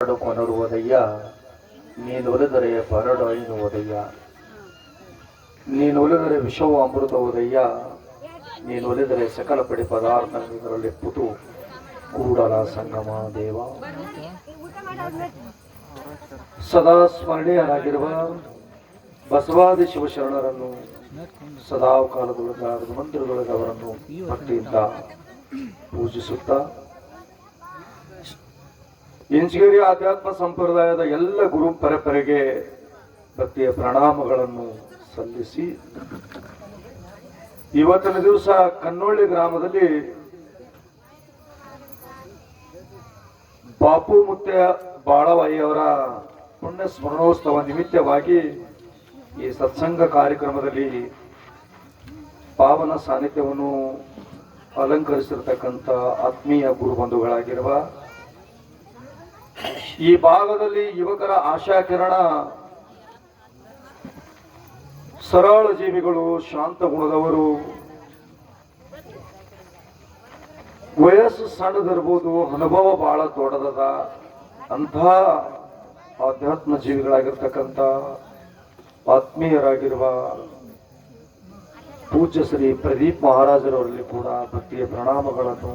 ಎರಡು ಕೊನರುವುದಯ್ಯ ನೀನೊಲಿದರೆ ಬರಡು ಐನುವುದಯ್ಯ ನೀನೊಲಿದರೆ ವಿಷವು ಅಮೃತವುದಯ್ಯ ನೀನೊಲಿದರೆ ಸಕಲ ಪಡಿ ಪದಾರ್ಥ ಇದರಲ್ಲಿ ಪುತು ಕೂಡಲ ಸಂಗಮ ದೇವ. ಸದಾ ಸ್ಮರಣೀಯರಾಗಿರುವ ಬಸವಾದಿ ಶಿವಶರಣರನ್ನು, ಸದಾ ಕಾಲದೊಳಗ ಮಂದಿರದೊಳಗೆ ಅವರನ್ನು ಭಕ್ತಿಯಿಂದ ಪೂಜಿಸುತ್ತಾ ಇಂಚಗೇರಿ ಆಧ್ಯಾತ್ಮ ಸಂಪ್ರದಾಯದ ಎಲ್ಲ ಗುರು ಪರಂಪರೆಗೆ ಭಕ್ತಿಯ ಪ್ರಣಾಮಗಳನ್ನು ಸಲ್ಲಿಸಿ. ಇವತ್ತಿನ ದಿವಸ ಕನ್ನೋಳ್ಳಿ ಗ್ರಾಮದಲ್ಲಿ ಬಾಪು ಮುತ್ಯ ಬಾಳವಾಯಿಯವರ ಪುಣ್ಯ ಸ್ಮರಣೋತ್ಸವ ನಿಮಿತ್ತವಾಗಿ ಈ ಸತ್ಸಂಗ ಕಾರ್ಯಕ್ರಮದಲ್ಲಿ ಪಾವನ ಸಾನ್ನಿಧ್ಯವನ್ನು ಅಲಂಕರಿಸಿರ್ತಕ್ಕಂಥ ಆತ್ಮೀಯ ಗುರುಬಂಧುಗಳಾಗಿರುವ ಈ ಭಾಗದಲ್ಲಿ ಯುವಕರ ಆಶಾಕಿರಣ. ಸರಳ ಜೀವಿಗಳು, ಶಾಂತ ಗುಣದವರು. ವಯಸ್ಸು ಸಣ್ಣದಿರ್ಬೋದು, ಅನುಭವ ಬಹಳ ದೊಡ್ಡದದ. ಅಂಥ ಆಧ್ಯಾತ್ಮ ಜೀವಿಗಳಾಗಿರ್ತಕ್ಕಂಥ ಆತ್ಮೀಯರಾಗಿರುವ ಪೂಜ್ಯ ಶ್ರೀ ಪ್ರದೀಪ್ ಮಹಾರಾಜರವರಲ್ಲಿ ಕೂಡ ಭಕ್ತಿಯ ಪ್ರಣಾಮಗಳನ್ನು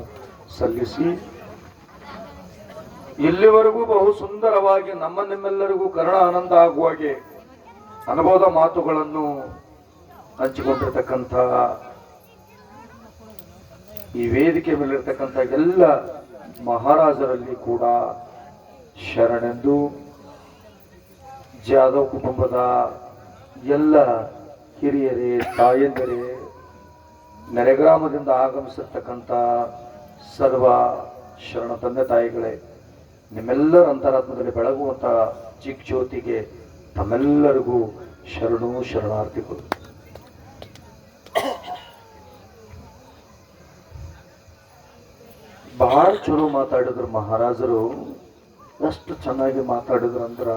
ಸಲ್ಲಿಸಿ ಇಲ್ಲಿವರೆಗೂ ಬಹು ಸುಂದರವಾಗಿ ನಮ್ಮ ನಿಮ್ಮೆಲ್ಲರಿಗೂ ಕರುಣ ಆನಂದ ಆಗುವ ಹಾಗೆ ಅನುಭವದ ಮಾತುಗಳನ್ನು ಹಂಚಿಕೊಂಡಿರ್ತಕ್ಕಂಥ ಈ ವೇದಿಕೆ ಮೇಲಿರ್ತಕ್ಕಂಥ ಎಲ್ಲ ಮಹಾರಾಜರಲ್ಲಿ ಕೂಡ ಶರಣೆಂದು ಜಾಧವ್ ಕುಟುಂಬದ ಎಲ್ಲ ಹಿರಿಯರೇ, ತಾಯಂದಿರೇ, ನೆರೆಗ್ರಾಮದಿಂದ ಆಗಮಿಸಿರ್ತಕ್ಕಂಥ ಸರ್ವ ಶರಣ ತಂದೆ ತಾಯಿಗಳೇ ನಿಮ್ಮೆಲ್ಲರ ಅಂತರಾತ್ಮದಲ್ಲಿ ಬೆಳಗುವಂತಹ ಚಿಕ್ ಜ್ಯೋತಿಗೆ ತಮ್ಮೆಲ್ಲರಿಗೂ ಶರಣು ಶರಣಾರ್ಥಿಗಳು ಬಹಳ ಚಲೋ ಮಾತಾಡಿದ್ರು ಮಹಾರಾಜರು. ಎಷ್ಟು ಚೆನ್ನಾಗಿ ಮಾತಾಡಿದ್ರು ಅಂದ್ರೆ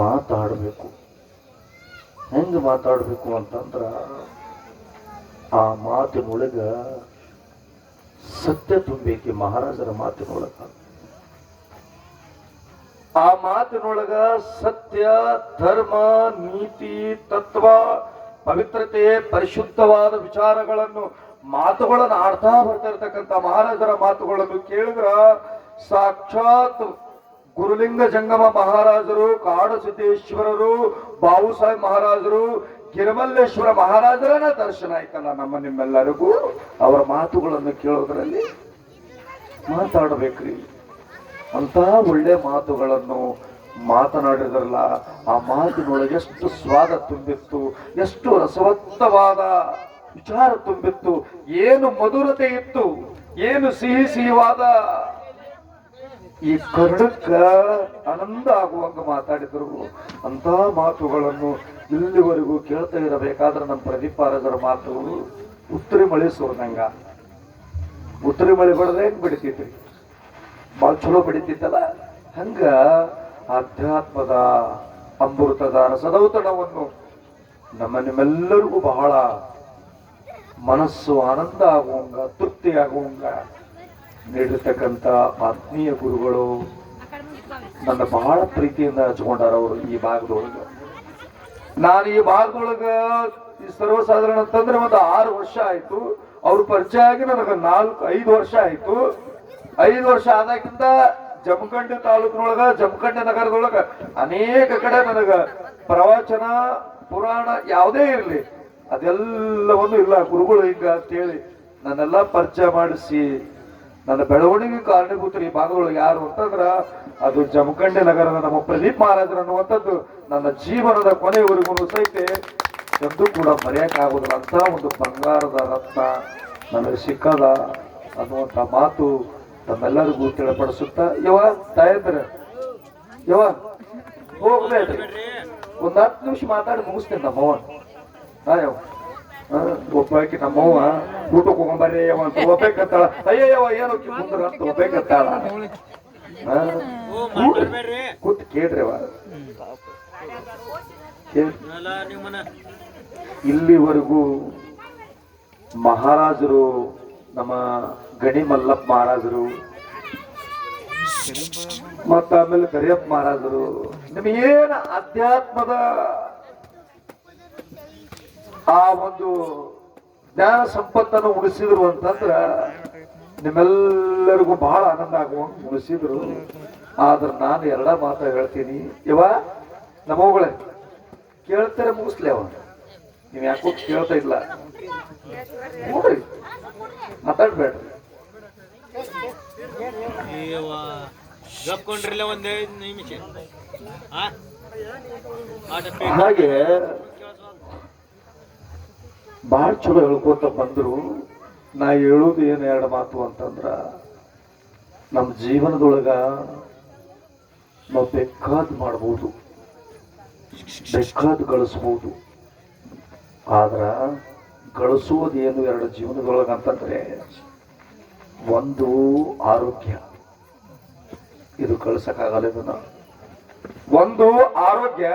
ಮಾತಾಡಬೇಕು. ಹೆಂಗೆ ಮಾತಾಡಬೇಕು ಅಂತಂದ್ರ ಆ ಮಾತಿನೊಳಗೆ ಸತ್ಯ ತುಂಬೈತಿ ಮಹಾರಾಜರ ಮಾತಿನೊಳಗ. ಆ ಮಾತಿನೊಳಗ ಸತ್ಯ, ಧರ್ಮ, ನೀತಿ, ತತ್ವ, ಪವಿತ್ರತೆ, ಪರಿಶುದ್ಧವಾದ ವಿಚಾರಗಳನ್ನು ಮಾತುಗಳನ್ನು ಆಡ್ತಾ ಬರ್ತಿರ್ತಕ್ಕಂಥ ಮಹಾರಾಜರ ಮಾತುಗಳನ್ನು ಕೇಳಿದ್ರ ಸಾಕ್ಷಾತ್ ಗುರುಲಿಂಗ ಜಂಗಮ ಮಹಾರಾಜರು ಕಾಡಸಿದ್ದೇಶ್ವರರು ಬಾವು ಸಾಹೇಬ್ ಮಹಾರಾಜರು, ಗಿರಿಮಲ್ಲೇಶ್ವರ ಮಹಾರಾಜರನ್ನ ದರ್ಶನ ಆಯ್ತಲ್ಲ ನಮ್ಮ ನಿಮ್ಮೆಲ್ಲರಿಗೂ. ಅವರ ಮಾತುಗಳನ್ನು ಕೇಳೋದ್ರಲ್ಲಿ ಮಾತಾಡಬೇಕ್ರಿ. ಅಂತ ಒಳ್ಳೆ ಮಾತುಗಳನ್ನು ಮಾತನಾಡಿದ್ರಲ್ಲ, ಆ ಮಾತಿನೊಳಗೆ ಎಷ್ಟು ಸ್ವಾದ ತುಂಬಿತ್ತು, ಎಷ್ಟು ರಸವತ್ತವಾದ ವಿಚಾರ ತುಂಬಿತ್ತು, ಏನು ಮಧುರತೆ ಇತ್ತು, ಏನು ಸಿಹಿ ಸಿಹಿವಾದ. ಈ ಕರ್ಣಕ್ಕ ಆನಂದ ಆಗುವಂಗ ಮಾತಾಡಿದ್ರು. ಅಂತ ಮಾತುಗಳನ್ನು ಇಲ್ಲಿವರೆಗೂ ಕೇಳ್ತಾ ಇರಬೇಕಾದ್ರೆ ನಮ್ಮ ಪ್ರದೀಪಾರದರ ಮಾತುಗಳು ಮಾತು ಉತ್ತರಿ ಮಳೆ ಸೋರ್ದಂಗ ಉತ್ತರಿ ಮಳೆ ಬಡದೆ ಹೆಂಗ್ ಭಾಳ ಚಲೋ ಬೆಳಿತಿತ್ತಲ್ಲ ಹಂಗ ಆಧ್ಯಾತ್ಮದ ಅಮೃತದ ರಸದೌತಣವನ್ನು ನಮ್ಮ ನಿಮ್ಮೆಲ್ಲರಿಗೂ ಬಹಳ ಮನಸ್ಸು ಆನಂದ ಆಗುವಂಗ, ತೃಪ್ತಿ ಆಗುವಂಗ ನೀಡಿರ್ತಕ್ಕಂಥ ಆತ್ಮೀಯ ಗುರುಗಳು ನನ್ನ ಬಹಳ ಪ್ರೀತಿಯಿಂದ ಹಚ್ಕೊಂಡಾರ ಅವರು ಈ ಭಾಗದೊಳಗ. ನಾನು ಈ ಭಾಗದೊಳಗ ಈ ಸರ್ವಸಾಧಾರಣ ಅಂತಂದ್ರೆ ಒಂದು ಆರು ವರ್ಷ ಆಯ್ತು. ಅವ್ರ ಪರಿಚಯ ಆಗಿ ನನಗೆ ನಾಲ್ಕು, ಐದು ವರ್ಷ ಆಯ್ತು. ಐದು ವರ್ಷ ಆದಾಗಿಂದ ಜಮಖಂಡಿ ತಾಲೂಕಿನೊಳಗ, ಜಮಖಂಡಿ ನಗರದೊಳಗ ಅನೇಕ ಕಡೆ ನನಗ ಪ್ರವಚನ, ಪುರಾಣ ಯಾವುದೇ ಇರಲಿ, ಅದೆಲ್ಲವನ್ನು ಇಲ್ಲ, ಗುರುಗಳು ಹಿಂಗ ಅಂತೇಳಿ ನನ್ನೆಲ್ಲ ಪರಿಚಯ ಮಾಡಿಸಿ, ನನ್ನ ಬೆಳವಣಿಗೆ ಕಾರಣೀಭೂತರು ಈ ಭಾಗಗಳು ಯಾರು ಅಂತಂದ್ರ ಅದು ಜಮಖಂಡಿ ನಗರದ ನಮ್ಮ ಪ್ರದೀಪ್ ಮಹಾರಾಜರು ಅನ್ನುವಂಥದ್ದು ನನ್ನ ಜೀವನದ ಕೊನೆಯವರೆಗೂ ಸಹಿತ ಎಂದು ಕೂಡ ಮರೆಯಕ್ಕಾಗೋದಿಲ್ಲ ಅಂತ ಒಂದು ಬಂಗಾರದ ರತ್ನ ನನಗೆ ಸಿಕ್ಕದ ಅನ್ನುವಂಥ ಮಾತು ತಮ್ಮೆಲ್ಲರಿಗೂ ತಿಳಿಪಡಿಸುತ್ತಾ ಯವ ತಾಯಂದ್ರ ಯವ ಹೋಗ್ಬೇಡ್ರಿ ಒಂದ್ ಹತ್ತು ನಿಮಿಷ ಮಾತಾಡಿ ಮುಗಿಸ್ತೇನೆ ನಮ್ಮವ ಹಾ ಯವ ಒಬ್ಬಾಕಿ ನಮ್ಮವ್ವ, ಊಟಕ್ಕೆ ಹೋಗೊಂಬರ್ರಿ ಯವ ಅಂತ ಒಬ್ಬೇಕತ್ತಾಳ ಅಯ್ಯಯ್ಯವ ಏನು ಮುಂದ್ರ ಅಂತ? ಕೂಡ್ರಿ. ಕೂತ್ ಕೇಳ್ರಿ ಅವ ಇಲ್ಲಿವರೆಗೂ ಮಹಾರಾಜರು ನಮ್ಮ ಗಣಿ ಮಲ್ಲಪ್ಪ ಮಹಾರಾಜರು. ಮತ್ತ ಆಮೇಲೆ ಕರಿಯಪ್ಪ ಮಹಾರಾಜರು. ನಿಮಗೇನು ಅಧ್ಯಾತ್ಮದ ಆ ಒಂದು ಜ್ಞಾನ ಸಂಪತ್ತನ್ನು ಉಳಿಸಿದ್ರು ಅಂತಂದ್ರ ನಿಮ್ಮೆಲ್ಲರಿಗೂ ಬಹಳ ಆನಂದ ಆಗುವಂತ ಉಳಿಸಿದ್ರು. ಆದ್ರೆ ನಾನು ಎರಡ ಮಾತ ಹೇಳ್ತೀನಿ. ಇವ ನಮ್ಮವುಗಳೇ, ಕೇಳ್ತಾರೆ ಮುಗಿಸ್ಲಿ ಅವ ನೀವ್ ಯಾಕೋ ಕೇಳ್ತಾ ಇಲ್ಲ? ನೋಡ್ರಿ ಮಾತಾಡ್ಬೇಡ್ರಿ. ಹಾಗೆ ಬಹಳ ಚಲೋ ಹೇಳ್ಕೊತ ಬಂದ್ರು. ನಾ ಹೇಳೋದು ಏನು ಎರಡು ಮಾತು ಅಂತಂದ್ರ ನಮ್ಮ ಜೀವನದೊಳಗ ನಾವು ಬೇಕಾದ್ ಮಾಡ್ಬೋದು, ಬೇಕಾದ್ ಗಳಿಸ್ಬೋದು. ಆದ್ರ ಗಳಿಸೋದು ಏನು ಎರಡು ಜೀವನದೊಳಗ ಅಂತಂದ್ರೆ ಒಂದು ಆರೋಗ್ಯ. ಇದು ಕಳ್ಸಕ್ಕಾಗಲ್ಲ ಇದನ್ನ. ಒಂದು ಆರೋಗ್ಯ,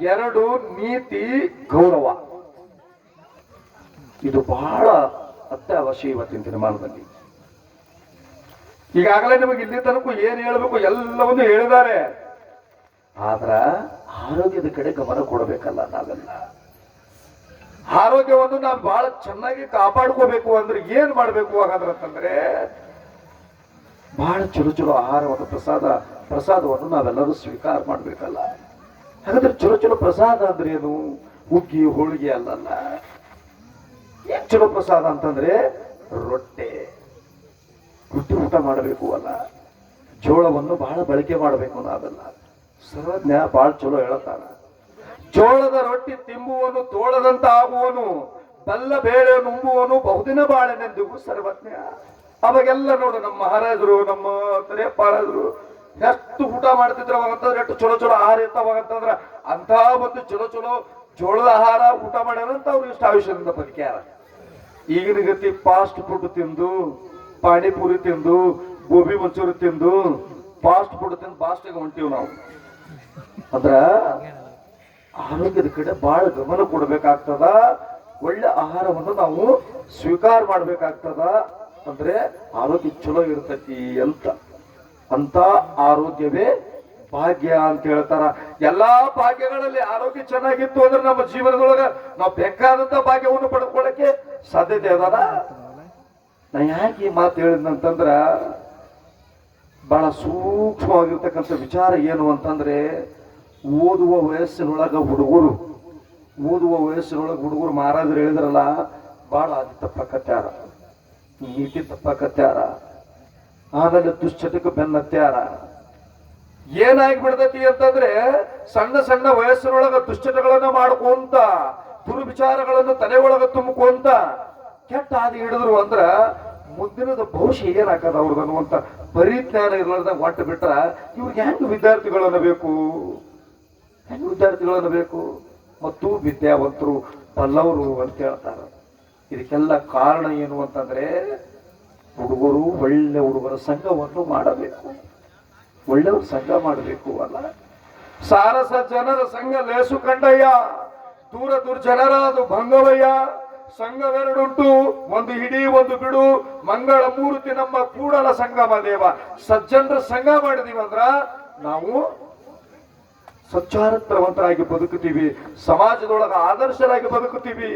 ಎರಡು ನೀತಿ, ಗೌರವ. ಇದು ಬಹಳ ಅತ್ಯವಶ್ಯ ಇವತ್ತಿನ ದಿನಮಾನದಲ್ಲಿ. ಈಗಾಗಲೇ ನಿಮಗೆ ಇಲ್ಲಿ ತನಕ ಏನು ಹೇಳಬೇಕು ಎಲ್ಲವನ್ನು ಹೇಳಿದ್ದಾರೆ. ಆದ್ರ ಆರೋಗ್ಯದ ಕಡೆ ಗಮನ ಕೊಡಬೇಕಲ್ಲ ನಾವೆಲ್ಲ. ಆರೋಗ್ಯವನ್ನು ನಾವು ಬಹಳ ಚೆನ್ನಾಗಿ ಕಾಪಾಡ್ಕೋಬೇಕು ಅಂದ್ರೆ ಏನ್ ಮಾಡ್ಬೇಕು ಹಾಗಾದ್ರಂತಂದ್ರೆ ಬಹಳ ಚಲೋ ಚಲೋ ಆಹಾರವನ್ನು ಪ್ರಸಾದ, ಪ್ರಸಾದವನ್ನು ನಾವೆಲ್ಲರೂ ಸ್ವೀಕಾರ ಮಾಡ್ಬೇಕಲ್ಲ. ಹಾಗಾದ್ರೆ ಚಲೋ ಚಲೋ ಪ್ರಸಾದ ಅಂದ್ರೆ ಏನು? ಹುಗ್ಗಿ ಹೋಳಿಗೆ ಅಲ್ಲಲ್ಲ. ಏನ್ ಚಲೋ ಪ್ರಸಾದ ಅಂತಂದ್ರೆ ರೊಟ್ಟೆ. ರೊಟ್ಟಿ ಊಟ ಮಾಡಬೇಕು ಅಲ್ಲ. ಜೋಳವನ್ನು ಬಹಳ ಬಳಕೆ ಮಾಡಬೇಕು ನಾವೆಲ್ಲ. ಸರ್ವಜ್ಞ ಬಹಳ ಚಲೋ ಹೇಳತಾನ. ಜೋಳದ ರೊಟ್ಟಿ ತಿಂಬುವನು, ತೋಳದಂತ ಆಗುವನು, ಬಲ್ಲ ಬೇಳೆ ನುಂಬುವನು, ಬಹುದಿನ ಬಾಳೆನೆಂದಿಗೂ ಸರ್ವಜ್ಞ. ಅವಾಗೆಲ್ಲ ನೋಡು ನಮ್ಮ ಮಹಾರಾಜರು ನಮ್ಮ ಮಹಾರಾಜರು ಎಷ್ಟು ಊಟ ಮಾಡ್ತಿದ್ರು ಅವಾಗ ಅಂತಂದ್ರೆ ಎಷ್ಟು ಚಲೋ ಚಲೋ ಆಹಾರ ಇರ್ತಾವಾಗ ಅಂತಂದ್ರ ಅಂತ ಒಂದು ಚಲೋ ಚಲೋ ಜೋಳದ ಆಹಾರ ಊಟ ಮಾಡ್ಯಾರಂತ ಅವ್ರು ಇಷ್ಟು ಆಯುಷ್ಯದಿಂದ ಬದುಕ್ಯಾರ. ಈಗಿನ ಗತಿ ಫಾಸ್ಟ್ ಫುಡ್ ತಿಂದು, ಪಾನಿಪುರಿ ತಿಂದು, ಗೋಬಿ ಮಂಚೂರಿ ತಿಂದು ಫಾಸ್ಟ್ ಫುಡ್ ತಿಂದು ಫಾಸ್ಟಿಗೆ ಹೊಂಟೀವಿ ನಾವು. ಅಂದ್ರ ಆರೋಗ್ಯದ ಕಡೆ ಬಹಳ ಗಮನ ಕೊಡಬೇಕಾಗ್ತದ. ಒಳ್ಳೆ ಆಹಾರವನ್ನು ನಾವು ಸ್ವೀಕಾರ ಮಾಡ್ಬೇಕಾಗ್ತದ. ಅಂದ್ರೆ ಆರೋಗ್ಯ ಚಲೋ ಇರ್ತೈತಿ ಅಂತ. ಅಂತ ಆರೋಗ್ಯವೇ ಭಾಗ್ಯ ಅಂತ ಹೇಳ್ತಾರ. ಎಲ್ಲಾ ಭಾಗ್ಯಗಳಲ್ಲಿ ಆರೋಗ್ಯ ಚೆನ್ನಾಗಿತ್ತು ಅಂದ್ರೆ ನಮ್ಮ ಜೀವನದೊಳಗ ನಾವು ಬೇಕಾದಂತ ಭಾಗ್ಯವನ್ನು ಪಡೆದುಕೊಳ್ಳಕ್ಕೆ ಸಾಧ್ಯತೆ ಅದಾರ ನಾ ಯಾಕೆ ಈ ಮಾತು ಹೇಳಿದ್ನಂತಂದ್ರ ಬಹಳ ಸೂಕ್ಷ್ಮವಾಗಿರ್ತಕ್ಕಂಥ ವಿಚಾರ ಏನು ಅಂತಂದ್ರೆ ಓದುವ ವಯಸ್ಸಿನೊಳಗ ಹುಡುಗರು, ಓದುವ ವಯಸ್ಸಿನೊಳಗ ಹುಡುಗರು ಮಹಾರಾಜರು ಹೇಳಿದ್ರಲ್ಲ ಬಹಳ ಅದು ತಪ್ಪಕತ್ಯಾರ ನೀತಿ ತಪ್ಪಕತ್ಯಾರ ಆಮೇಲೆ ದುಶ್ಚಟಕ ಬೆನ್ನತ್ಯಾರ ಏನಾಗಿ ಬಿಡ್ತೈತಿ ಅಂತಂದ್ರೆ, ಸಣ್ಣ ಸಣ್ಣ ವಯಸ್ಸಿನೊಳಗ ದುಶ್ಚಟಗಳನ್ನ ಮಾಡ್ಕೊಂತ, ದುರ್ವಿಚಾರಗಳನ್ನು ತಲೆ ಒಳಗ ತುಂಬಿಕೊಂತ, ಕೆಟ್ಟ ಹಾದಿ ಹಿಡಿದ್ರು ಅಂದ್ರ ಮುಂದಿನದ ಭವಿಷ್ಯ ಏನಾಕದ ಅವ್ರದ್ದು ಅನ್ನುವಂತ ಪರಿಜ್ಞಾನ ಇರಲಾರ್ದ ಒಟ್ಟು ಬಿಟ್ರ ಇವ್ರಿಗೆ ಹೆಂಗ್ ವಿದ್ಯಾರ್ಥಿಗಳನ್ನ ಬೇಕು? ಹೆಂಗ್ ವಿದ್ಯಾರ್ಥಿಗಳನ್ನು ಬೇಕು? ಮತ್ತು ವಿದ್ಯಾವಂತರು ಬಲ್ಲವರು ಅಂತ ಹೇಳ್ತಾರ. ಇದಕ್ಕೆಲ್ಲ ಕಾರಣ ಏನು ಅಂತಂದ್ರೆ, ಹುಡುಗರು ಒಳ್ಳೆ ಹುಡುಗರ ಸಂಘವನ್ನು ಮಾಡಬೇಕು. ಒಳ್ಳೆಯವ್ರ ಸಂಘ ಮಾಡಬೇಕು ಅಲ್ಲ. ಸಾರಸ ಜನರ ಸಂಘ ಲೇಸು ಕಂಡಯ್ಯ, ದೂರ ದೂರ ಜನರ ಅದು ಭಂಗವಯ್ಯ, ಸಂಘವೆರಡುಂಟು, ಒಂದು ಹಿಡಿ, ಒಂದು ಬಿಡು, ಮಂಗಳ ಮೂರ್ತಿ ನಮ್ಮ ಕೂಡಲ ಸಂಗಮ ದೇವ. ಸಜ್ಜನರ ಸಂಘ ಮಾಡಿದೀವಂದ್ರ ನಾವು ಸ್ವಚ್ಛಾರತ್ರವಂತರಾಗಿ ಬದುಕುತ್ತೀವಿ ಸಮಾಜದೊಳಗ ಆದರ್ಶರಾಗಿ ಬದುಕುತ್ತೀವಿ.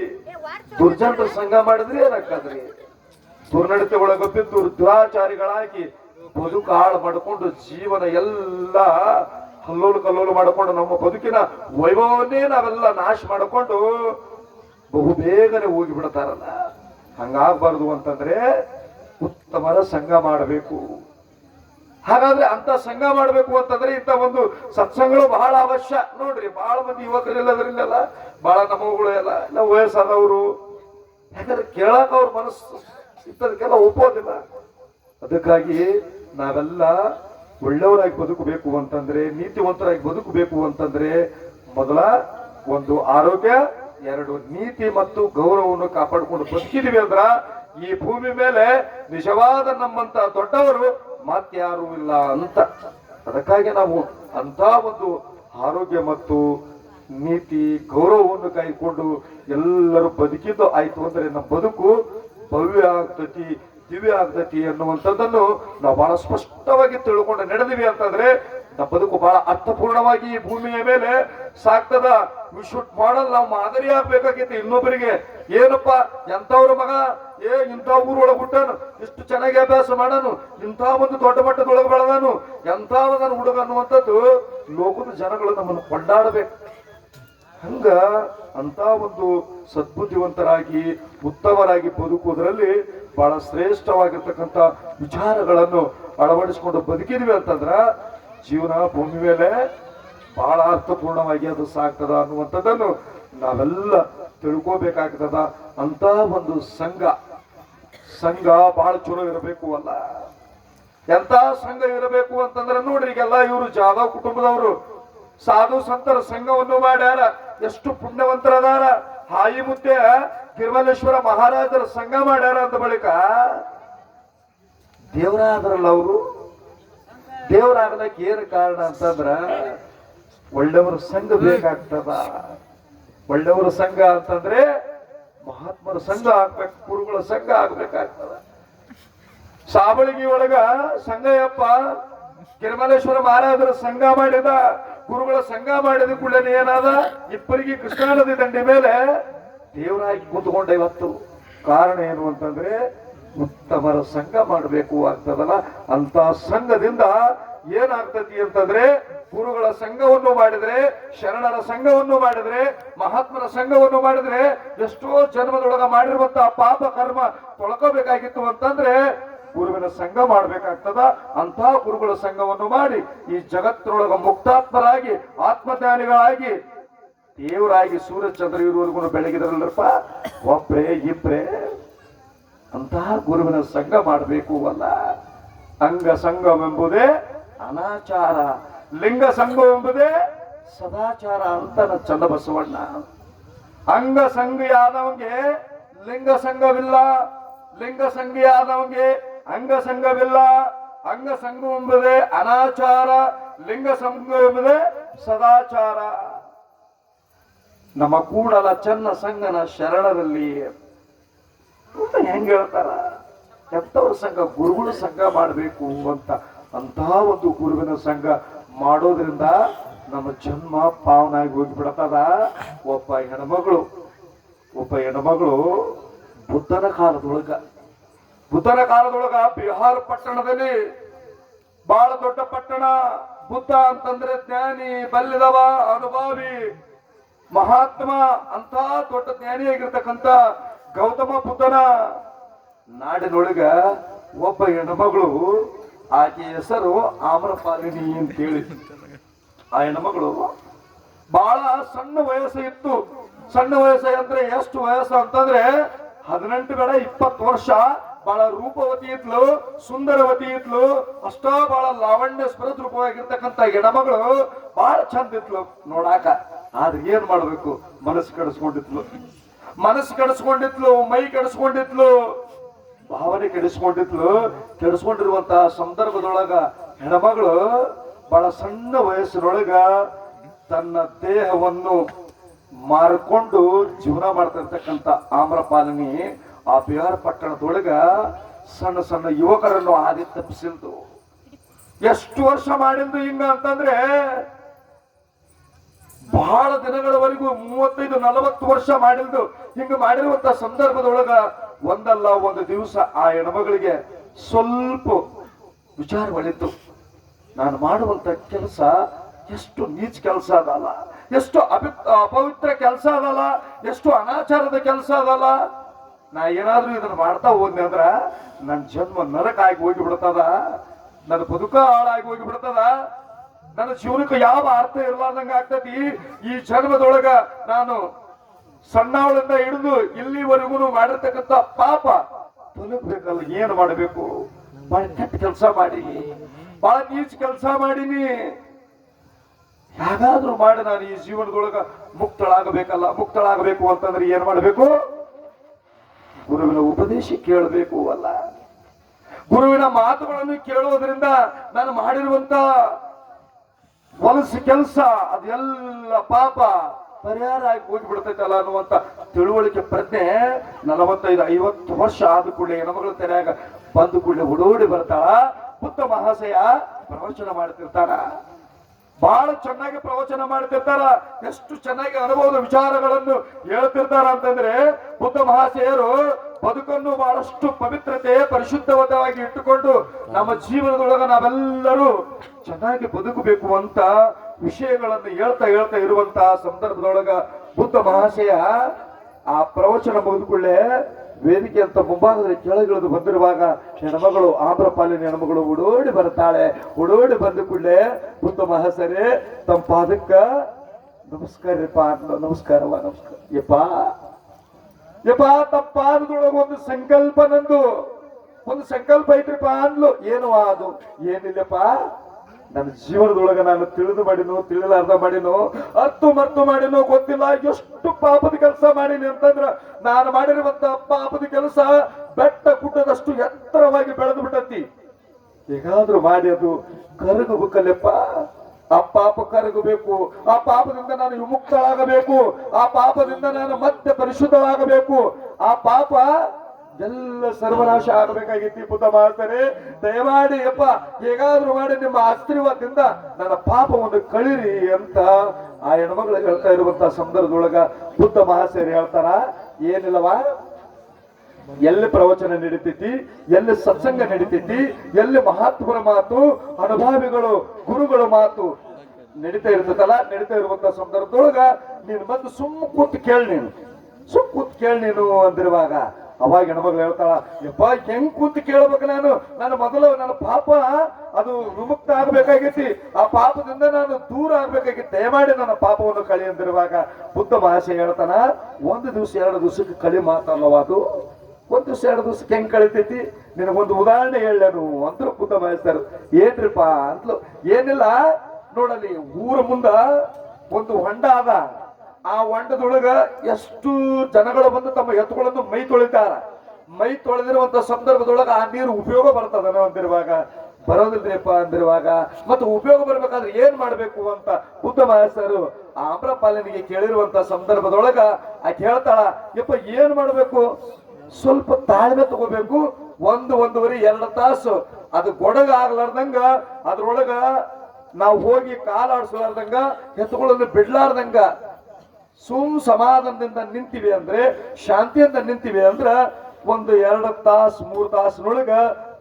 ದುರ್ಜನರ ಸಂಘ ಮಾಡಿದ್ರೆ ಏನಕ್ಕಾದ್ರಿ? ದುರ್ನಡತೆ ಒಳಗೊಬ್ಬ ಬಿದ್ದು ದುರಾಚಾರಿಗಳಾಗಿ ಬದುಕು ಹಾಳು ಮಾಡಿಕೊಂಡು ಜೀವನ ಎಲ್ಲ ಹಲ್ಲೋಲು ಕಲ್ಲೋಲು ಮಾಡಿಕೊಂಡು ನಮ್ಮ ಬದುಕಿನ ವೈಭವನ್ನೇ ನಾವೆಲ್ಲ ನಾಶ ಮಾಡಿಕೊಂಡು ಬಹು ಬೇಗನೆ ಹೋಗಿ ಬಿಡ್ತಾರಲ್ಲ ಹಂಗಾಗ್ಬಾರ್ದು ಅಂತಂದ್ರೆ ಉತ್ತಮರ ಸಂಘ ಮಾಡಬೇಕು. ಹಾಗಾದ್ರೆ ಅಂತ ಸಂಘ ಮಾಡಬೇಕು ಅಂತಂದ್ರೆ ಇಂಥ ಒಂದು ಸತ್ಸಂಗಗಳು ಬಹಳ ಅವಶ್ಯ. ನೋಡ್ರಿ ಬಹಳ ಮಂದಿ ಯುವಕರು ಎಲ್ಲದರಿಲ್ಲ ಬಹಳ ನಮ್ಮಗಳು ಎಲ್ಲ ಎಲ್ಲ ವಯಸ್ಸಾದವರು. ಯಾಕಂದ್ರೆ ಕೇಳಕ್ ಅವ್ರ ಮನಸ್ಸು ಇಂಥದಕ್ಕೆಲ್ಲ ಒಪ್ಪೋದಿಲ್ಲ. ಅದಕ್ಕಾಗಿ ನಾವೆಲ್ಲ ಒಳ್ಳೆಯವರಾಗಿ ಬದುಕಬೇಕು ಅಂತಂದ್ರೆ, ನೀತಿವಂತರಾಗಿ ಬದುಕಬೇಕು ಅಂತಂದ್ರೆ ಮೊದಲ ಒಂದು ಆರೋಗ್ಯ, ಎರಡು ನೀತಿ ಮತ್ತು ಗೌರವವನ್ನು ಕಾಪಾಡಿಕೊಂಡು ಬದುಕಿದೀವಿ ಅಂದ್ರ ಈ ಭೂಮಿ ಮೇಲೆ ನಿಜವಾದ ನಮ್ಮಂತ ದೊಡ್ಡವರು ಮತ್ಯಾರೂ ಇಲ್ಲ ಅಂತ. ಅದಕ್ಕಾಗಿ ನಾವು ಅಂತ ಒಂದು ಆರೋಗ್ಯ ಮತ್ತು ನೀತಿ, ಗೌರವವನ್ನು ಕಾಯ್ಕೊಂಡು ಎಲ್ಲರೂ ಬದುಕಿದ್ದು ಆಯ್ತು ಅಂದ್ರೆ ನಮ್ಮ ಬದುಕು ಭವ್ಯ ಆಗ್ತತಿ, ದಿವ್ಯ ಆಗ್ತತಿ ಅನ್ನುವಂಥದ್ದನ್ನು ನಾವು ಬಹಳ ಸ್ಪಷ್ಟವಾಗಿ ತಿಳ್ಕೊಂಡು ನಡೆದಿವಿ ಅಂತಂದ್ರೆ ಬದುಕು ಬಹಳ ಅರ್ಥಪೂರ್ಣವಾಗಿ ಈ ಭೂಮಿಯ ಮೇಲೆ ಸಾಕ್ತದ. ವಿ ಶುಡ್ ಮಾಡಲ್ ನಾವು ಮಾದರಿ ಆಗ್ಬೇಕಾಗಿತ್ತು. ಇನ್ನೊಬ್ಬರಿಗೆ ಏನಪ್ಪ, ಎಂಥವ್ರ ಮಗ? ಏ, ಇಂಥ ಊರೊಳಗೆ ಹುಟ್ಟನು, ಇಷ್ಟು ಚೆನ್ನಾಗಿ ಅಭ್ಯಾಸ ಮಾಡನು, ಇಂಥ ಒಂದು ದೊಡ್ಡ ಮಟ್ಟದೊಳಗೆ ಬೆಳೆದನು, ಎಂಥ ನನ್ನ ಹುಡುಗ ಅನ್ನುವಂಥದ್ದು ಲೋಕದ ಜನಗಳು ನಮ್ಮನ್ನು ಕೊಂಡಾಡಬೇಕು. ಹಂಗ ಅಂತ ಒಂದು ಸದ್ಬುದ್ಧಿವಂತರಾಗಿ, ಉತ್ತಮರಾಗಿ ಬದುಕುವುದರಲ್ಲಿ ಬಹಳ ಶ್ರೇಷ್ಠವಾಗಿರ್ತಕ್ಕಂಥ ವಿಚಾರಗಳನ್ನು ಅಳವಡಿಸಿಕೊಂಡು ಬದುಕಿದ್ವಿ ಅಂತಂದ್ರ ಜೀವನ ಭೂಮಿ ಮೇಲೆ ಬಹಳ ಅರ್ಥಪೂರ್ಣವಾಗಿ ಅದು ಸಾಗ್ತದ ಅನ್ನುವಂಥದ್ದನ್ನು ನಾವೆಲ್ಲ ತಿಳ್ಕೋಬೇಕಾಗ್ತದ. ಅಂತ ಒಂದು ಸಂಘ. ಸಂಘ ಬಹಳ ಚಲೋ ಇರಬೇಕು ಅಲ್ಲ. ಎಂತ ಸಂಘ ಇರಬೇಕು ಅಂತಂದ್ರೆ ನೋಡ್ರಿ ಈಗೆಲ್ಲ ಇವರು ಜಾಧವ್ ಕುಟುಂಬದವರು. ಸಾಧು ಸಂತರ ಸಂಘವನ್ನು ಮಾಡ್ಯಾರ. ಎಷ್ಟು ಪುಣ್ಯವಂತರದಾರ. ಹಾಯಿ ಮುದ್ದೆ ಕಿರ್ಮಲೇಶ್ವರ ಮಹಾರಾಜರ ಸಂಘ ಮಾಡ್ಯಾರ ಅಂದ ಬಳಿಕ ದೇವರಾದ್ರಲ್ಲ ಅವರು? ದೇವರಾಗಲಕ್ಕೆ ಏನು ಕಾರಣ ಅಂತಂದ್ರ ಒಳ್ಳೆಯವರ ಸಂಘ ಬೇಕಾಗ್ತದ. ಒಳ್ಳೆಯವರ ಸಂಘ ಅಂತಂದ್ರೆ ಮಹಾತ್ಮರ ಸಂಘ ಆಗ್ಬೇಕು, ಗುರುಗಳ ಸಂಘ ಆಗ್ಬೇಕಾಗ್ತದ. ಸಾಬಳಗಿ ಒಳಗ ಸಂಘಯಪ್ಪ ಕಿರಮಲೇಶ್ವರ ಮಹಾರಾಜರ ಸಂಘ ಮಾಡಿದ, ಗುರುಗಳ ಸಂಘ ಮಾಡಿದ ಕೂಡಲೇ ಏನಾದ? ಇಬ್ಬರಿಗೆ ಕೃಷ್ಣಾ ನದಿ ದಂಡೆ ಮೇಲೆ ದೇವರಾಗಿ ಕೂತ್ಕೊಂಡ ಇವತ್ತು. ಕಾರಣ ಏನು ಅಂತಂದ್ರೆ ಉತ್ತಮರ ಸಂಘ ಮಾಡಬೇಕು ಆಗ್ತದಲ್ಲ? ಅಂತ ಸಂಘದಿಂದ ಏನಾಗ್ತತಿ ಅಂತಂದ್ರೆ, ಗುರುಗಳ ಸಂಘವನ್ನು ಮಾಡಿದ್ರೆ, ಶರಣರ ಸಂಘವನ್ನು ಮಾಡಿದ್ರೆ, ಮಹಾತ್ಮರ ಸಂಘವನ್ನು ಮಾಡಿದ್ರೆ, ಎಷ್ಟೋ ಜನ್ಮದೊಳಗ ಮಾಡಿರುವಂತಹ ಪಾಪ ಕರ್ಮ ತೊಳ್ಕೋಬೇಕಾಗಿತ್ತು ಅಂತಂದ್ರೆ, ಗುರುವಿನ ಸಂಘ ಮಾಡಬೇಕಾಗ್ತದ? ಅಂತ ಗುರುಗಳ ಸಂಘವನ್ನು ಮಾಡಿ, ಈ ಜಗತ್ತರೊಳಗ ಮುಕ್ತಾತ್ಮರಾಗಿ, ಆತ್ಮಜ್ಞಾನಿಗಳಾಗಿ, ದೇವರಾಗಿ ಸೂರ್ಯಚಂದ್ರ ಇರುವವರೆಗೂ ಬೆಳಗಿದ್ರಲ್ಲಪ್ಪ? ಒಬ್ರೇ ಇಬ್ರೇ ಅಂತಹ ಗುರುವಿನ ಸಂಘ ಮಾಡಬೇಕು ಅಲ್ಲ. ಅಂಗ ಸಂಘವೆಂಬುದೇ ಅನಾಚಾರ. ಲಿಂಗ ಸಂಘವೆಂಬುದೇ ಸದಾಚಾರ ಅಂತ ಚಂದಬಸವಣ್ಣ ಅಂಗ ಸಂಘಿಯಾದವಂಗೆ ಲಿಂಗ ಸಂಘವಿಲ್ಲ. ಲಿಂಗ ಸಂಘಿಯಾದವಂಗೆ ಅಂಗ ಸಂಘವಿಲ್ಲ. ಅಂಗ ಸಂಘವೆಂಬುದೇ ಅನಾಚಾರ. ಲಿಂಗ ಸಂಘವೆಂಬುದೇ ಸದಾಚಾರ. ನಮ್ಮ ಕೂಡಲ ಚನ್ನ ಸಂಗನ ಶರಣರಲ್ಲಿ ಹೆಂಗ್ ಹೇಳ್ತಾರ? ಎಂಥವ್ರ ಸಂಘ ಗುರುಗಳ ಸಂಘ ಮಾಡಬೇಕು ಅಂತ ಅಂತಹ ಒಂದು ಗುರುವಿನ ಸಂಘ ಮಾಡೋದ್ರಿಂದ ನಮ್ಮ ಜನ್ಮ ಪಾವನಾಗಿ ಹೋಗಿಬಿಡ್ತದ ಒಬ್ಬ ಹೆಣ್ಮಗಳು ಒಬ್ಬ ಹೆಣ್ಮಗಳು ಬುದ್ಧನ ಕಾಲದೊಳಗ. ಬುದ್ಧನ ಕಾಲದೊಳಗ ಬಿಹಾರ ಪಟ್ಟಣದಲ್ಲಿ ಬಹಳ ದೊಡ್ಡ ಪಟ್ಟಣ. ಬುದ್ಧ ಅಂತಂದ್ರೆ ಜ್ಞಾನಿ, ಬಲ್ಲಿದವ, ಅನುಭಾವಿ, ಮಹಾತ್ಮ ಅಂತ ದೊಡ್ಡ ಜ್ಞಾನಿಯಾಗಿರ್ತಕ್ಕಂಥ ಗೌತಮ ಬುದ್ಧನ ನಾಡಿನೊಳಗ ಒಬ್ಬ ಹೆಣ್ಮಗಳು, ಆಕೆ ಹೆಸರು ಆಮ್ರಪಾಲಿನಿ ಅಂತೇಳಿ. ಆ ಹೆಣ್ಮಗಳು ಬಹಳ ಸಣ್ಣ ವಯಸ್ಸು ಇತ್ತು. ಸಣ್ಣ ವಯಸ್ಸು ಅಂದ್ರೆ ಎಷ್ಟು ವಯಸ್ಸು ಅಂತಂದ್ರೆ ಹದಿನೆಂಟು ಬೇಡ, ಇಪ್ಪತ್ತು ವರ್ಷ. ಬಹಳ ರೂಪವತಿ ಇದ್ಲು, ಸುಂದರವತಿ ಇದ್ಲು, ಅಷ್ಟೋ ಬಹಳ ಲಾವಣ್ಯ ಸ್ಮೃತ ರೂಪವಾಗಿರ್ತಕ್ಕಂಥ ಹೆಣ್ಮಗಳು ಬಹಳ ಚಂದ ಇತ್ಲು ನೋಡಾಕ. ಆದ್ರೆ ಏನ್ ಮಾಡ್ಬೇಕು? ಮನಸ್ಸು ಕಡಿಸ್ಕೊಂಡಿದ್ಲು. ಮನಸ್ಸು ಕೆಡಿಸ್ಕೊಂಡಿದ್ಲು, ಮೈ ಕೆಡಿಸ್ಕೊಂಡಿದ್ಲು, ಭಾವನೆ ಕೆಡಿಸ್ಕೊಂಡಿದ್ಲು. ಕೆಡಿಸ್ಕೊಂಡಿರುವಂತ ಸಂದರ್ಭದೊಳಗ ಹೆಣ್ಮಗಳು ಬಹಳ ಸಣ್ಣ ವಯಸ್ಸಿನೊಳಗ ತನ್ನ ದೇಹವನ್ನು ಮಾರ್ಕೊಂಡು ಜೀವನ ಮಾಡ್ತಿರ್ತಕ್ಕಂಥ ಆಮ್ರಪಾಲನಿ ಆ ಬಿಹಾರ ಪಟ್ಟಣದೊಳಗ ಸಣ್ಣ ಸಣ್ಣ ಯುವಕರನ್ನು ಹಾದಿ ತಪ್ಪಿಸಿದ್ದು ಎಷ್ಟು ವರ್ಷ ಮಾಡಿದ್ದು ಹಿಂಗ ಅಂತಂದ್ರೆ ದಿನಗಳವರೆಗೂ ಮೂವತ್ತೈದು, ನಲವತ್ತು ವರ್ಷ ಮಾಡಿದ್ದು. ಹಿಂಗ ಮಾಡಿರುವಂತ ಸಂದರ್ಭದೊಳಗ ಒಂದಲ್ಲ ಒಂದು ದಿವಸ ಆ ಹೆಣ್ಮಗಳಿಗೆ ಸ್ವಲ್ಪ ವಿಚಾರ ಒಳಿತು ನಾನು ಮಾಡುವಂತ ಕೆಲಸ ಎಷ್ಟು ನೀಚ್ ಕೆಲಸ ಅದಲ್ಲ. ಎಷ್ಟು ಅಪಿ ಅಪವಿತ್ರ ಕೆಲಸ ಅದಲ್ಲ. ಎಷ್ಟು ಅನಾಚಾರದ ಕೆಲಸ ಅದಲ್ಲ. ನಾ ಏನಾದ್ರೂ ಇದನ್ನ ಮಾಡ್ತಾ ಹೋದ್ನಿ ಅಂದ್ರ ನನ್ನ ಜನ್ಮ ನರಕ ಆಗಿ ಹೋಗಿ ಬಿಡ್ತದ ನನ್ನ ಬದುಕ ಹಾಳಾಗಿ ಹೋಗಿ ಬಿಡ್ತದ ನನ್ನ ಜೀವನಕ್ಕೆ ಯಾವ ಅರ್ಥ ಇರ್ಲಾರ್ದಂಗ ಆಗ್ತೈತಿ? ಈ ಜನ್ಮದೊಳಗ ನಾನು ಸಣ್ಣವಳಿಂದ ಹಿಡಿದು ಇಲ್ಲಿವರೆಗೂ ಮಾಡಿರ್ತಕ್ಕಂಥ ಪಾಪ ತಲುಪಬೇಕಲ್ಲ, ಏನ್ ಮಾಡಬೇಕು? ಬಹಳ ಕೆಟ್ಟ ಕೆಲಸ ಮಾಡಿ. ಬಹಳ ನೀಚ ಕೆಲಸ ಮಾಡೀನಿ. ಯಾವಾದ್ರೂ ಮಾಡಿ ನಾನು ಈ ಜೀವನದೊಳಗ ಮುಕ್ತಳಾಗಬೇಕಲ್ಲ, ಮುಕ್ತಳಾಗಬೇಕು ಅಂತಂದ್ರೆ ಏನ್ ಮಾಡಬೇಕು? ಗುರುವಿನ ಉಪದೇಶ ಕೇಳಬೇಕು ಅಲ್ಲ. ಗುರುವಿನ ಮಾತುಗಳನ್ನು ಕೇಳುವುದರಿಂದ ನಾನು ಮಾಡಿರುವಂತ ಹೊಲಸು ಕೆಲಸ, ಅದೆಲ್ಲ ಪಾಪ ಪರಿಹಾರ ಆಗಿ ಹೋಗಿಬಿಡ್ತೈತಲ್ಲ ಅನ್ನುವಂತ ತಿಳುವಳಿಕೆ ಪ್ರಜ್ಞೆ ನಲವತ್ತೈದು, ಐವತ್ತು ವರ್ಷ ಆದ ಕೂಡಲೇ ಹೆಣ್ಮಗಳ ತೆರೆಯಾಗ ಬಂದು ಕೂಡಲೇ ಹುಡುಗಡಿ ಬರ್ತಾಳ. ಬುದ್ಧ ಮಹಾಶಯ ಪ್ರವಚನ ಮಾಡ್ತಿರ್ತಾರ ಬಹಳ ಚೆನ್ನಾಗಿ ಪ್ರವಚನ ಮಾಡ್ತಿರ್ತಾರ, ಎಷ್ಟು ಚೆನ್ನಾಗಿ ಅನುಭವದ ವಿಚಾರಗಳನ್ನು ಹೇಳ್ತಿರ್ತಾರ ಅಂತಂದ್ರೆ ಬುದ್ಧ ಮಹಾಶಯರು ಬದುಕನ್ನು ಬಹಳಷ್ಟು ಪವಿತ್ರತೆ ಪರಿಶುದ್ಧವಾದವಾಗಿ ಇಟ್ಟುಕೊಂಡು ನಮ್ಮ ಜೀವನದೊಳಗ ನಾವೆಲ್ಲರೂ ಚೆನ್ನಾಗಿ ಬದುಕಬೇಕು ಅಂತ ವಿಷಯಗಳನ್ನು ಹೇಳ್ತಾ ಹೇಳ್ತಾ ಇರುವಂತಹ ಸಂದರ್ಭದೊಳಗ ಬುದ್ಧ ಮಹಾಶಯ ಆ ಪ್ರವಚನ ಮುಗಿದುಕೊಳ್ಳೆ ವೇದಿಕೆ ಅಂತ ಮುಂಭಾಗದಲ್ಲಿ ಕೆಳಗಿಳಿದು ಬಂದಿರುವಾಗ ಹೆಣ್ಮಗಳು ಆಮ್ರಪಾಲಿನ ಹೆಣ್ಮಗಳು ಓಡೋಡಿ ಬರ್ತಾಳೆ ಓಡೋಡಿ ಬಂದ ಕೂಡಲೇ ಬುದ್ಧ ಮಹಾಸರೆ ತಮ್ಮ ಪಾದಕ್ಕ ನಮಸ್ಕಾರಪ್ಪ ಅಂದ್ಲು. ನಮಸ್ಕಾರವ ನಮಸ್ಕಾರ ಯಪ್ಪ. ಯಪ್ಪ ತಮ್ಮ ಪಾದದೊಳಗೆ ಒಂದು ಸಂಕಲ್ಪ ನಂದು. ಒಂದು ಸಂಕಲ್ಪ ಐತ್ರಿಪ್ಪ ಅಂದ್ಲು. ಏನು ಅದು? ಏನಿಲ್ಲಪ್ಪ? ನನ್ನ ಜೀವನದೊಳಗ ನಾನು ತಿಳಿದು ಮಾಡಿನೋ, ತಿಳಿಲಾರ್ದ ಮಾಡಿನೋ ಹತ್ತು ಮತ್ತು ಮಾಡಿನೋ ಗೊತ್ತಿಲ್ಲ. ಎಷ್ಟು ಪಾಪದ ಕೆಲಸ ಮಾಡೀನಿ ಅಂತಂದ್ರ ನಾನು ಮಾಡಿರುವಂತ ಪಾಪದ ಕೆಲಸ ಬೆಟ್ಟ ಗುಡ್ಡದಷ್ಟು ಎತ್ತರವಾಗಿ ಬೆಳೆದು ಬಿಟ್ಟತಿ. ಹೇಗಾದ್ರೂ ಮಾಡಿ ಅದು ಕರಗಬೇಕಲ್ಲಪ್ಪ. ಆ ಪಾಪ ಕರಗಬೇಕು. ಆ ಪಾಪದಿಂದ ನಾನು ವಿಮುಕ್ತಳಾಗಬೇಕು. ಆ ಪಾಪದಿಂದ ನಾನು ಮತ್ತೆ ಪರಿಶುದ್ಧಳಾಗಬೇಕು. ಆ ಪಾಪ ಎಲ್ಲ ಸರ್ವನಾಶ ಆಗಬೇಕಾಗಿತ್ತು ಬುದ್ಧ ಮಾಡ್ತಾರೆ ದಯಮಾಡಿ ಅಪ್ಪ ಹೇಗಾದ್ರೂ ಮಾಡಿ ನಿಮ್ಮ ಆಶೀರ್ವಾದದಿಂದ ನನ್ನ ಪಾಪವನ್ನು ಕಳಿರಿ ಅಂತ ಆ ಹೆಣ್ಮಗಳು ಹೇಳ್ತಾ ಇರುವಂತ ಸಂದರ್ಭದೊಳಗ ಬುದ್ಧ ಮಹಾಶಯರು ಹೇಳ್ತಾರ ಏನಿಲ್ಲವಾ ಎಲ್ಲಿ ಪ್ರವಚನ ನಡೀತೈತಿ, ಎಲ್ಲಿ ಸತ್ಸಂಗ ನಡೀತೈತಿ, ಎಲ್ಲಿ ಮಹಾತ್ಮರ ಮಾತು, ಅನುಭಾವಿಗಳು, ಗುರುಗಳ ಮಾತು ನಡೀತಾ ಇರ್ತದಲ್ಲ ನಡೀತಾ ಇರುವಂತ ಸಂದರ್ಭದೊಳಗ ನೀನು ಬಂದು ಸುಮ್ಮ ಕೂತ್ ಕೇಳಿ ನೀನು. ಸುಮ್ ಕೂತ್ ಕೇಳಿ ನೀನು ಅಂದಿರುವಾಗ ಅವಾಗ ಹೆಣ್ಮಗಳು ಹೇಳ್ತಾಳ, ಯಪ್ಪ, ಹೆಂಗ್ ಕೂತ್ ಕೇಳ್ಬೇಕು ನಾನು? ನನ್ನ ಮೊದಲು ನನ್ನ ಪಾಪ ಅದು ವಿಮುಕ್ತ ಆಗ್ಬೇಕಾಗೈತಿ ಆ ಪಾಪದಿಂದ ನಾನು ದೂರ ಆಗ್ಬೇಕಾಗಿತ್ತು. ದಯಮಾಡಿ ನನ್ನ ಪಾಪವನ್ನು ಕಳಿ ಅಂದಿರುವಾಗ ಬುದ್ಧ ಮಹಾಶಯ ಹೇಳ್ತಾನ, ಒಂದು ದಿವಸ, ಎರಡು ದಿವಸಕ್ಕೆ ಕಳಿ ಮಾತಲ್ಲವ ಅದು? ಒಂದು ದಿವಸ, ಎರಡು ದಿವಸಕ್ಕೆ ಹೆಂಗ್ ಕಳಿತೈತಿ? ನಿನಗೊಂದು ಉದಾಹರಣೆ ಹೇಳನು ಅಂದ್ರು ಬುದ್ಧ ಮಹೇಶ್ವರ್ ಏನ್ರಿಪ್ಪ ಅಂತಲು ಏನಿಲ್ಲ ನೋಡಲಿ ಊರ ಮುಂದ ಒಂದು ಹೊಂಡ ಅದ. ಆ ಹೊಂಡದೊಳಗ ಎಷ್ಟು ಜನಗಳು ಬಂದು ತಮ್ಮ ಎತ್ತುಗಳನ್ನು ಮೈ ತೊಳಿತಾರ. ಮೈ ತೊಳೆದಿರುವಂತ ಸಂದರ್ಭದೊಳಗ ಆ ನೀರು ಉಪಯೋಗ ಬರ್ತದನ ಅಂದಿರುವಾಗ, ಬರೋದಿಲ್ರಿಪ್ಪ ಅಂದಿರುವಾಗ, ಮತ್ತು ಉಪಯೋಗ ಬರ್ಬೇಕಾದ್ರೆ ಏನ್ ಮಾಡಬೇಕು ಅಂತ ಉತ್ತಮ ಹೆಸರು ಆ ಆಮ್ರಪಾಲನಿಗೆ ಕೇಳಿರುವಂತ ಸಂದರ್ಭದೊಳಗ ಆ ಹೇಳ್ತಾಳ, ಯಪ್ಪ, ಏನ್ ಮಾಡಬೇಕು? ಸ್ವಲ್ಪ ತಾಳ್ಮೆ ತಗೋಬೇಕು, ಒಂದು, ಒಂದೂವರೆ, ಎರಡು ತಾಸು. ಅದು ಗೊಡಗ ಆಗ್ಲಾರ್ದಂಗ, ಅದ್ರೊಳಗ ನಾವು ಹೋಗಿ ಕಾಲಾಡ್ಸಲಾರ್ದಂಗ, ಎತ್ತುಗಳನ್ನು ಬಿಡ್ಲಾರ್ದಂಗ ಸುಮ್ ಸಮಾಧಾನದಿಂದ ನಿಂತಿವಿ ಅಂದ್ರೆ, ಶಾಂತಿಯಿಂದ ನಿಂತಿವೆ ಅಂದ್ರ, ಒಂದು ಎರಡು ತಾಸು, ಮೂರು ತಾಸಿನೊಳಗ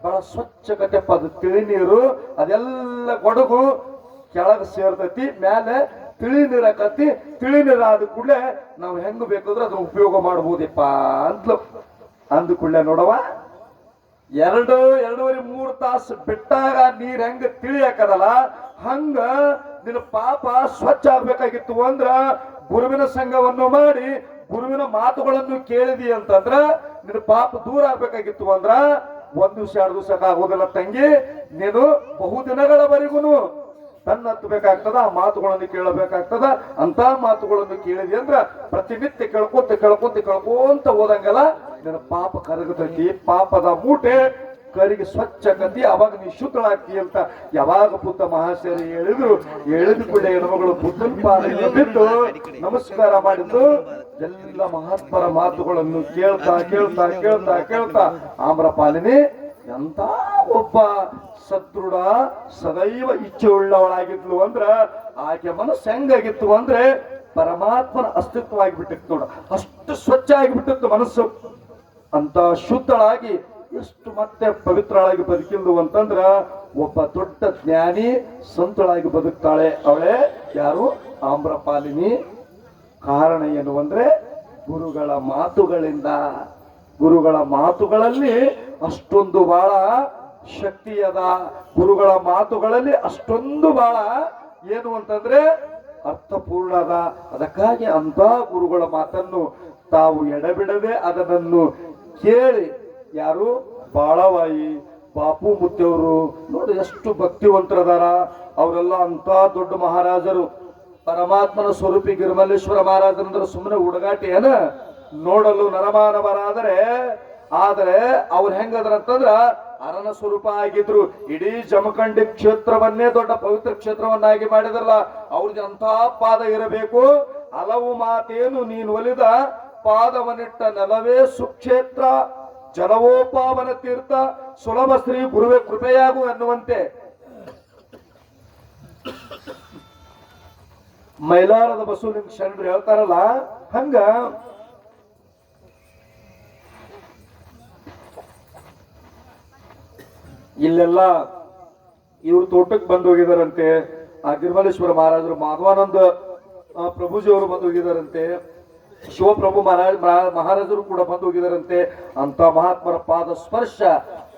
ಬಹಳ ಸ್ವಚ್ಛಗತೆಪ್ಪ ಅದು ತಿಳಿ ನೀರು ಅದೆಲ್ಲ ಕೊಡಗು ಕೆಳಗ ಸೇರ್ತೈತಿ ಮೇಲೆ ತಿಳಿ ನೀರು ಆಕತಿ ತಿಳಿ ನೀರ್ ಕೂಡಲೇ ನಾವು ಹೆಂಗ್ ಬೇಕಂದ್ರೆ ಅದನ್ನ ಉಪಯೋಗ ಮಾಡ್ಬೋದಿಪ್ಪ ಅಂತಲು ಅಂದ ಕೂಡಲೇ ನೋಡವ ಎರಡು, ಎರಡೂವರೆ, ಮೂರು ತಾಸು ಬಿಟ್ಟಾಗ ನೀರ್ ಹೆಂಗ ತಿಳಿಯಾಕದಲ್ಲ, ಹಂಗ ನಿನ್ನ ಪಾಪ ಸ್ವಚ್ಛ ಆಗ್ಬೇಕಾಗಿತ್ತು ಅಂದ್ರ ಗುರುವಿನ ಸಂಘವನ್ನು ಮಾಡಿ ಗುರುವಿನ ಮಾತುಗಳನ್ನು ಕೇಳಿದಿ ಅಂತಂದ್ರ ನಿನ್ನ ಪಾಪ ದೂರ ಆಗ್ಬೇಕಾಗಿತ್ತು ಅಂದ್ರ ಒಂದ್ ದಿವಸ, ಎರಡು ದಿವಸ ಆಗೋದಿಲ್ಲ ತಂಗಿ. ನೀನು ಬಹು ದಿನಗಳವರೆಗೂ ತನ್ನ ಹತ್ತಬೇಕಾಗ್ತದ ಆ ಮಾತುಗಳನ್ನು ಕೇಳಬೇಕಾಗ್ತದ ಅಂತ ಮಾತುಗಳನ್ನು ಕೇಳಿದಿ ಅಂದ್ರ ಪ್ರತಿನಿತ್ಯ ಕೇಳ್ಕೊಂತ ಕೇಳ್ಕೊತ ಕೇಳ್ಕೊಂತ ಹೋದಂಗಲ್ಲ ನಿನ್ನ ಪಾಪ ಕರಗತೈತಿ, ಪಾಪದ ಮೂಟೆ ಕರಿಗೆ ಸ್ವಚ್ಛ ಗತಿ, ಅವಾಗ ನೀ ಶುದ್ಧಳಾಗ್ತಿ ಅಂತ ಯಾವಾಗ ಬುದ್ಧ ಮಹಾಶಯರು ಹೇಳಿದ್ರು. ಹೇಳಿದ ಕೂಡ ಹೆಣ್ಮಗಳು ಬುದ್ಧನ ಪಾದಕ್ಕೆ ಬಿಟ್ಟು ನಮಸ್ಕಾರ ಮಾಡಿದ್ದು. ಎಲ್ಲ ಮಹಾತ್ಮರ ಮಾತುಗಳನ್ನು ಕೇಳ್ತಾ ಕೇಳ್ತಾ ಕೇಳ್ತಾ ಕೇಳ್ತಾ ಆಮ್ರಪಾಲಿನಿ ಎಂತ ಒಬ್ಬ ಸದೃಢ, ಸದೈವ ಇಚ್ಛೆ ಉಳ್ಳವಳಾಗಿದ್ಲು ಅಂದ್ರ, ಆಕೆ ಮನಸ್ಸು ಹೆಂಗಾಗಿತ್ತು ಅಂದ್ರೆ, ಪರಮಾತ್ಮನ ಅಸ್ತಿತ್ವ ಆಗಿಬಿಟ್ಟಿತ್ತು ನೋಡ. ಅಷ್ಟು ಸ್ವಚ್ಛ ಆಗಿಬಿಟ್ಟಿತ್ತು ಮನಸ್ಸು. ಅಂತ ಶುದ್ಧಳಾಗಿ ಎಷ್ಟು ಮತ್ತೆ ಪವಿತ್ರಳಾಗಿ ಬದುಕಿಲ್ದು ಅಂತಂದ್ರ ಒಬ್ಬ ದೊಡ್ಡ ಜ್ಞಾನಿ ಸಂತಳಾಗಿ ಬದುಕ್ತಾಳೆ. ಅವಳೇ ಯಾರು? ಆಮ್ರಪಾಲಿನಿ. ಕಾರಣ ಏನು ಅಂದ್ರೆ ಗುರುಗಳ ಮಾತುಗಳಿಂದ. ಗುರುಗಳ ಮಾತುಗಳಲ್ಲಿ ಅಷ್ಟೊಂದು ಬಹಳ ಶಕ್ತಿ ಅದ. ಗುರುಗಳ ಮಾತುಗಳಲ್ಲಿ ಅಷ್ಟೊಂದು ಬಹಳ ಏನು ಅಂತಂದ್ರೆ ಅರ್ಥಪೂರ್ಣ ಅದ. ಅದಕ್ಕಾಗಿ ಅಂತ ಗುರುಗಳ ಮಾತನ್ನು ತಾವು ಎಡಬಿಡದೆ ಅದನ್ನು ಕೇಳಿ ಯಾರು? ಬಾಳವಾಯಿ. ಬಾಪು ಮುತ್ತೆಯವರು ನೋಡಿ ಎಷ್ಟು ಭಕ್ತಿವಂತರದಾರ. ಅವರೆಲ್ಲ ಅಂತ ದೊಡ್ಡ ಮಹಾರಾಜರು. ಪರಮಾತ್ಮನ ಸ್ವರೂಪಿ ಗಿರಿಮಲ್ಲೇಶ್ವರ ಮಹಾರಾಜರಂದ್ರೆ ಸುಮ್ಮನೆ ಹುಡುಗಾಟಿ, ಏನ? ನೋಡಲು ನರಮಾನವರಾದರೆ, ಆದರೆ ಅವ್ರು ಹೆಂಗದ್ರ ಅಂತಂದ್ರ ಅರಣ ಸ್ವರೂಪ ಆಗಿದ್ರು. ಇಡೀ ಜಮಖಂಡಿ ಕ್ಷೇತ್ರವನ್ನೇ ದೊಡ್ಡ ಪವಿತ್ರ ಕ್ಷೇತ್ರವನ್ನಾಗಿ ಮಾಡಿದ್ರಲ್ಲ ಅವ್ರಿಗೆ ಅಂತ ಪಾದ ಇರಬೇಕು? ಹಲವು ಮಾತೇನು ನೀನು ಒಲಿದ ಪಾದವನಿಟ್ಟ ನೆಲವೇ ಸುಕ್ಷೇತ್ರ. ಜಲವೋಪಾವನ ತೀರ್ಥ ಸುಲಭ ಶ್ರೀ ಗುರುವೆ ಕೃಪೆಯಾಗು ಎನ್ನುವಂತೆ ಮೈಲಾರದ ಬಸವಲಿಂಗ ಶರಣರು ಹೇಳ್ತಾರಲ್ಲ ಹಂಗ. ಇಲ್ಲೆಲ್ಲ ಇವ್ರು ತೋಟಕ್ಕೆ ಬಂದು ಹೋಗಿದಾರಂತೆ ಆ ಗಿರ್ಮಲೇಶ್ವರ ಮಹಾರಾಜರು ಮಾಧವಾನಂದ ಆ, ಪ್ರಭುಜಿ ಅವರು ಬಂದು ಹೋಗಿದಾರಂತೆ. ಶಿವಪ್ರಭು ಮಹಾರಾಜ್ ಮಹಾ- ಮಹಾರಾಜರು ಕೂಡ ಬಂದು ಹೋಗಿದಾರಂತೆ. ಅಂತ ಮಹಾತ್ಮರ ಪಾದ ಸ್ಪರ್ಶ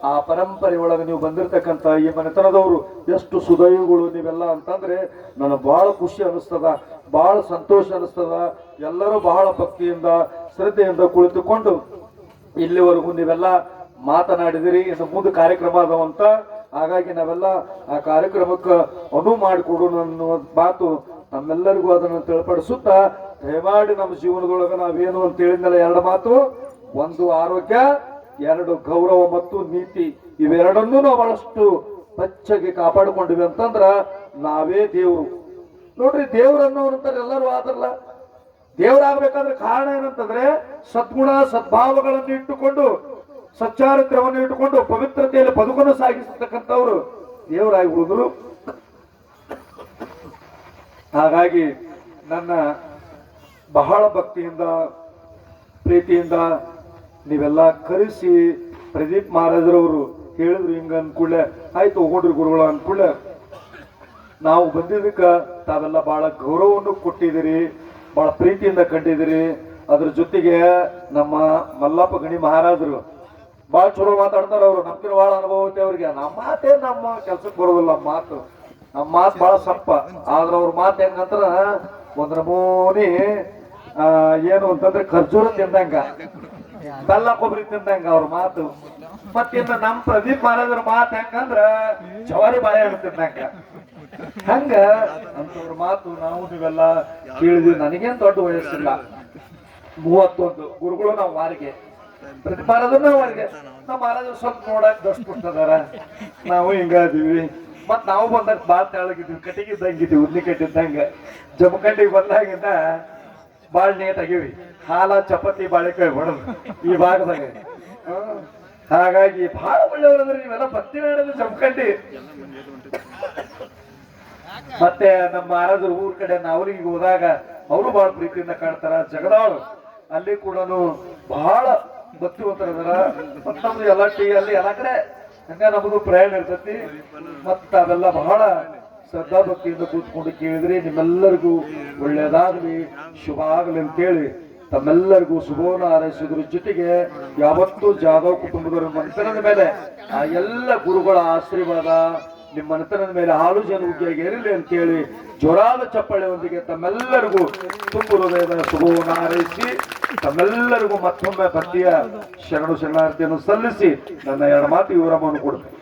ಆ ಪರಂಪರೆ ಒಳಗೆ ನೀವು ಬಂದಿರತಕ್ಕಂತ ಈ ಮನೆತನದವರು, ಎಷ್ಟು ಸುದೈವಗಳು ನೀವೆಲ್ಲ ಅಂತಂದ್ರೆ ನನಗೆ ಬಹಳ ಖುಷಿ ಅನಿಸ್ತದ ಬಹಳ ಸಂತೋಷ ಅನಿಸ್ತದ ಎಲ್ಲರೂ ಬಹಳ ಭಕ್ತಿಯಿಂದ, ಶ್ರದ್ಧೆಯಿಂದ ಕುಳಿತುಕೊಂಡು ಇಲ್ಲಿವರೆಗೂ ನೀವೆಲ್ಲ ಮಾತನಾಡಿದಿರಿ ಇದು ಮುಂದೆ ಕಾರ್ಯಕ್ರಮ ಅದಾವಂತ ಹಾಗಾಗಿ ನಾವೆಲ್ಲ ಆ ಕಾರ್ಯಕ್ರಮಕ್ಕೆ ಅನುವು ಮಾಡಿಕೊಡು ಅನ್ನೋ ಮಾತು ನಮ್ಮೆಲ್ಲರಿಗೂ ಅದನ್ನು ತಿಳಿಪಡಿಸುತ್ತಾ ದಯಮಾಡಿ ನಮ್ಮ ಜೀವನದೊಳಗೆ ನಾವೇನು ಅಂತ ಹೇಳಿದ್ಮೇಲೆ ಎರಡು ಮಾತು. ಒಂದು ಆರೋಗ್ಯ, ಎರಡು ಗೌರವ ಮತ್ತು ನೀತಿ. ಇವೆರಡನ್ನೂ ನಾವು ಬಹಳಷ್ಟು ಸ್ವಚ್ಛಗೆ ಕಾಪಾಡಿಕೊಂಡಿವಿ ಅಂತಂದ್ರ ನಾವೇ ದೇವರು. ನೋಡ್ರಿ ದೇವ್ರನ್ನು ಅಂತಾರೆ ಎಲ್ಲರೂ ಆದ್ರಲ್ಲ. ದೇವರಾಗಬೇಕಾದ್ರೆ ಕಾರಣ ಏನಂತಂದ್ರೆ ಸದ್ಗುಣ, ಸದ್ಭಾವಗಳನ್ನು ಇಟ್ಟುಕೊಂಡು ಸಚ್ಚಾರಿತ್ರವನ್ನು ಇಟ್ಟುಕೊಂಡು, ಪವಿತ್ರತೆಯಲ್ಲಿ ಬದುಕನ್ನು ಸಾಗಿಸತಕ್ಕಂಥವ್ರು ದೇವರಾಗಿ ಉಳಿದ್ರು. ಹಾಗಾಗಿ ನನ್ನ ಬಹಳ ಭಕ್ತಿಯಿಂದ ಪ್ರೀತಿಯಿಂದ ನೀವೆಲ್ಲ ಕರೆಸಿ ಪ್ರದೀಪ್ ಮಹಾರಾಜರವರು ಹೇಳಿದ್ರು ಹಿಂಗ ಅನ್ಕೂಡ್ಲೆ ಆಯ್ತು ಹೋಗ್ರಿ ಗುರುಗಳ ಅನ್ಕೂಡ್ಲೆ ನಾವು ಬಂದಿದ್ದಕ್ಕೆ ತಾವೆಲ್ಲ ಬಹಳ ಗೌರವವನ್ನು ಕೊಟ್ಟಿದ್ದೀರಿ ಬಹಳ ಪ್ರೀತಿಯಿಂದ ಕಂಡಿದ್ದೀರಿ. ಅದ್ರ ಜೊತೆಗೆ ನಮ್ಮ ಮಲ್ಲಪ್ಪ ಗಣಿ ಮಹಾರಾಜರು ಬಹಳ ಚಲೋ ಮಾತಾಡ್ತಾರ ಅವರು ನಮ್ಗಿನ ಬಹಳ ಅನುಭವ ಐತೆ ಅವ್ರಿಗೆ. ನಮ್ಮ ಮಾತೇ ನಮ್ಮ ಕೆಲ್ಸಕ್ಕೆ ಬರೋದಿಲ್ಲ ಮಾತು. ನಮ್ಮ ಮಾತು ಬಹಳ ಸಪ್ಪ. ಆದ್ರ ಅವ್ರ ಮಾತು ಹೆಂಗಂದ್ರ ಒಂದ್ರ ನಮೂನಿ ಆ, ಏನು ಅಂತಂದ್ರೆ ಖರ್ಜೂರ ತಿಂದಂಗ. ಬೆಲ್ಲ ಕೊಬ್ಬರಿ ತಿಂದಂಗ ಅವ್ರ ಮಾತು. ಮತ್ತಿನ್ನ ನಮ್ ಪ್ರದೀಪ್ ಮಹಾರಾಜರ ಮಾತು ಹೆಂಗಂದ್ರ ಜವಾರಿ ಹಣ್ಣು ತಿಂದಂಗ. ಹಂಗ? ಅಂತವ್ರ ಮಾತು ನಾವು ನೀವೆಲ್ಲ ಕೇಳಿದ್ವಿ. ನನಗೇನ್ ದೊಡ್ಡ ವಯಸ್ಸಿಲ್ಲ. ಮೂವತ್ತೊಂದು. ಗುರುಗಳು ನಾವು ವಾರಿಗೆ. ಪ್ರತಿ ನಾವು ವಾರಿಗೆ. ನಮ್ಮ ಮಹಾರಾಜರು ಸ್ವಲ್ಪ ನೋಡಕ್ ದಸ್ಬಿಡ್ತದಾರ ನಾವು ಹಿಂಗಾದೀವಿ ಮತ್ ನಾವು ಬಂದಾಗ ಬಾಳ ತೆಳಗಿದ್ವಿ ಕಟ್ಟಿಗೆ ಇದ್ದಂಗಿದ್ವಿ ಉದ್ನಿ ಕಟ್ಟಿದ್ದಂಗ. ಜಮಖಂಡಿಗೆ ಬಂದಾಗಿಂದ ಬಾಳ್ ನೀಟ್ ಆಗಿವಿ. ಹಾಲ, ಚಪಾತಿ, ಬಾಳೆಕಾಯಿ ಹೊಡೆದು ಈ ಭಾಗದಾಗ. ಹಾಗಾಗಿ ಬಹಳ ಒಳ್ಳೆಯವ್ರಂದ್ರೆ ನೀವೆಲ್ಲ ಭಕ್ತಿ ಮಾಡೋದು ಜಮಖಂಡಿ. ಮತ್ತೆ ನಮ್ಮ ಮಹಾರಾಜರು ಊರ್ ಕಡೆ ನಾವರಿಗೆ ಹೋದಾಗ ಅವರು ಬಹಳ ಪ್ರೀತಿಯಿಂದ ಕಾಣ್ತಾರ. ಜಗದಾಳು. ಅಲ್ಲಿ ಕೂಡ ಬಹಳ ಭಕ್ತಿವಂತರದಾರ. ಮತ್ತ ನಮ್ದು ಎಲ್ಲ ಟೀ ಅಲ್ಲಿ ಎಲ್ಲ ಕಡೆ ಹಂಗ ನಮಗೂ ಪ್ರಯಾಣ ಇರ್ತತಿ. ಮತ್ತ ಅದೆಲ್ಲ ಬಹಳ ಶ್ರದ್ಧಾ ಭಕ್ತಿಯಿಂದ ಕೂತ್ಕೊಂಡು ಕೇಳಿದ್ರೆ ನಿಮ್ಮೆಲ್ಲರಿಗೂ ಒಳ್ಳೆಯದಾಗಲಿ ಶುಭ ಆಗ್ಲಿ ಅಂತೇಳಿ ತಮ್ಮೆಲ್ಲರಿಗೂ ಶುಭವನ್ನು ಹಾರೈಸಿದ್ರ. ಜೊತೆಗೆ ಯಾವತ್ತೂ ಜಾಧವ್ ಕುಟುಂಬದವರ ಮನೆತನದ ಮೇಲೆ, ಆ ಎಲ್ಲ ಗುರುಗಳ ಆಶೀರ್ವಾದ ನಿಮ್ಮ ಮನೆತನದ ಮೇಲೆ ಹಾಲು ಜನುಗಿಯಾಗಿ ಇರಲಿ ಅಂತೇಳಿ ಜೋರಾದ ಚಪ್ಪಳೆಯೊಂದಿಗೆ ತಮ್ಮೆಲ್ಲರಿಗೂ ತುಂಬು ಹೃದಯದ ಶುಭವನ್ನು ಹಾರೈಸಿ, ತಮ್ಮೆಲ್ಲರಿಗೂ ಮತ್ತೊಮ್ಮೆ ಭಕ್ತಿಯ ಶರಣು ಶರಣಾರ್ಥಿಯನ್ನು ಸಲ್ಲಿಸಿ ನನ್ನ ಎರಡು ಮಾತು ವಿವರವನ್ನು ಕೊಡ್ತೇನೆ.